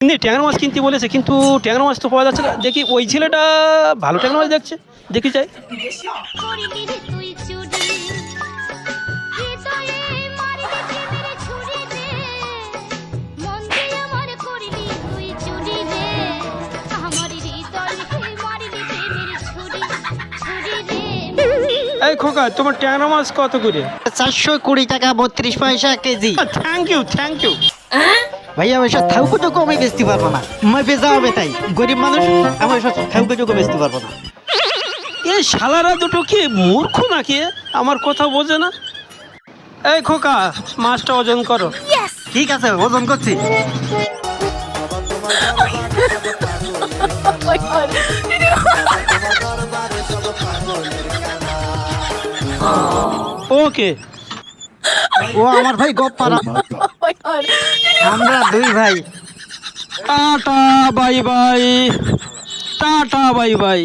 কিন্তু ট্যাংরা মাছ কিনতে বলেছে কিন্তু ট্যাংরা মাছ তো পাওয়া যাচ্ছে না। দেখি ওই ছেলেটা ভালো ট্যাংরা মাছ দেখছে দেখি চাই মন এই খোকা তোমার ট্যাংরা মাছ কত করে? চারশো কুড়ি টাকা বত্রিশ পয়সা KG. Thank you thank you ভাইয়া ওইসব থাউকো তো কমে বেচতে পারব না। মই বেচা হবে তাই। গরিব মানুষ আমার সব থাউকো তো বেচতে পারব না। এই শালারা দুটো কি মূর্খ নাকি? আমার কথা বোঝে না। এই খোকা মাছটা ওজন করো। ঠিক আছে ওজন করছি। ওকে ও আমার ভাই গপ্পারা আমরা দুই ভাই। Tata bye bye. Tata bye bye.